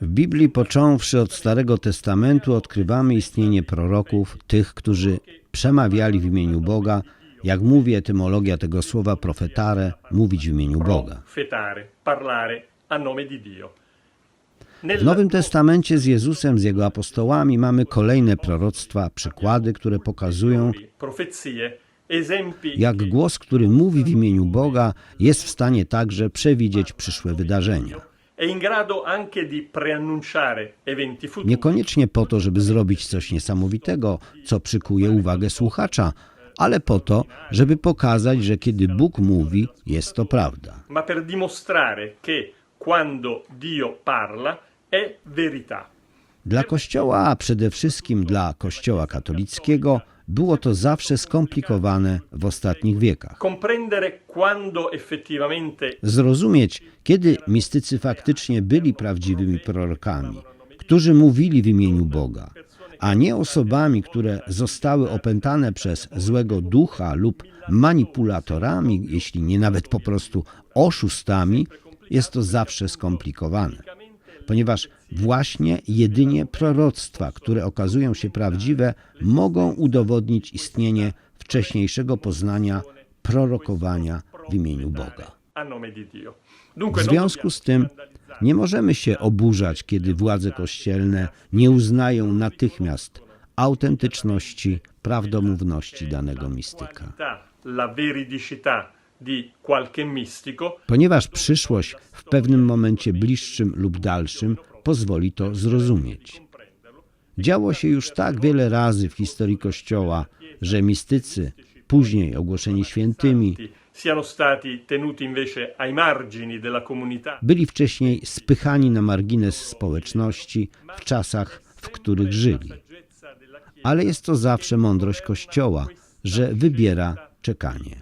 W Biblii, począwszy od Starego Testamentu, odkrywamy istnienie proroków, tych, którzy przemawiali w imieniu Boga. Jak mówi etymologia tego słowa profetare, mówić w imieniu Boga. W Nowym Testamencie z Jezusem, z Jego apostołami mamy kolejne proroctwa, przykłady, które pokazują, jak głos, który mówi w imieniu Boga, jest w stanie także przewidzieć przyszłe wydarzenia. Futuri. Niekoniecznie po to, żeby zrobić coś niesamowitego, co przykuje uwagę słuchacza, ale po to, żeby pokazać, że kiedy Bóg mówi, jest to prawda. ma per dimostrare che quando Dio parla è verità. Dla Kościoła, a przede wszystkim dla Kościoła katolickiego, było to zawsze skomplikowane w ostatnich wiekach. Zrozumieć, kiedy mistycy faktycznie byli prawdziwymi prorokami, którzy mówili w imieniu Boga, a nie osobami, które zostały opętane przez złego ducha lub manipulatorami, jeśli nie nawet po prostu oszustami, jest to zawsze skomplikowane. Ponieważ właśnie jedynie proroctwa, które okazują się prawdziwe, mogą udowodnić istnienie wcześniejszego poznania prorokowania w imieniu Boga. W związku z tym nie możemy się oburzać, kiedy władze kościelne nie uznają natychmiast autentyczności, prawdomówności danego mistyka. la veridicità Ponieważ przyszłość w pewnym momencie bliższym lub dalszym pozwoli to zrozumieć. Działo się już tak wiele razy w historii Kościoła, że mistycy, później ogłoszeni świętymi, byli wcześniej spychani na margines społeczności w czasach, w których żyli. Ale jest to zawsze mądrość Kościoła, że wybiera czekanie.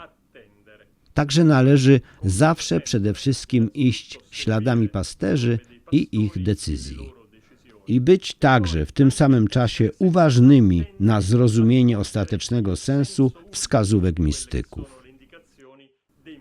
Także należy zawsze przede wszystkim iść śladami pasterzy i ich decyzji. I być także w tym samym czasie uważnymi na zrozumienie ostatecznego sensu wskazówek mistyków,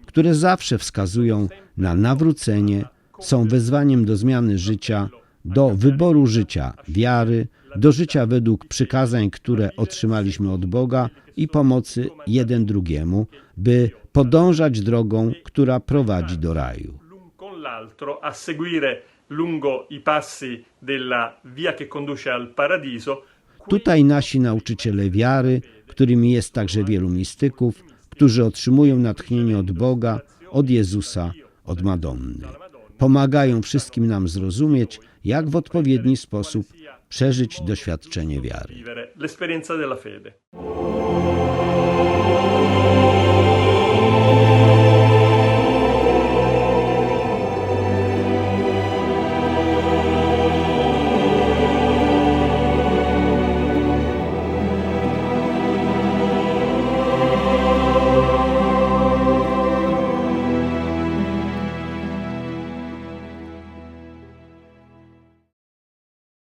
które zawsze wskazują na nawrócenie, są wezwaniem do zmiany życia, do wyboru życia wiary, do życia według przykazań, które otrzymaliśmy od Boga i pomocy jeden drugiemu, by podążać drogą, która prowadzi do raju. l'un con l'altro a seguire lungo i passi della via che conduce al paradiso Tutaj nasi nauczyciele wiary, którymi jest także wielu mistyków, którzy otrzymują natchnienie od Boga, od Jezusa, od Madonny. Pomagają wszystkim nam zrozumieć, jak w odpowiedni sposób przeżyć doświadczenie wiary.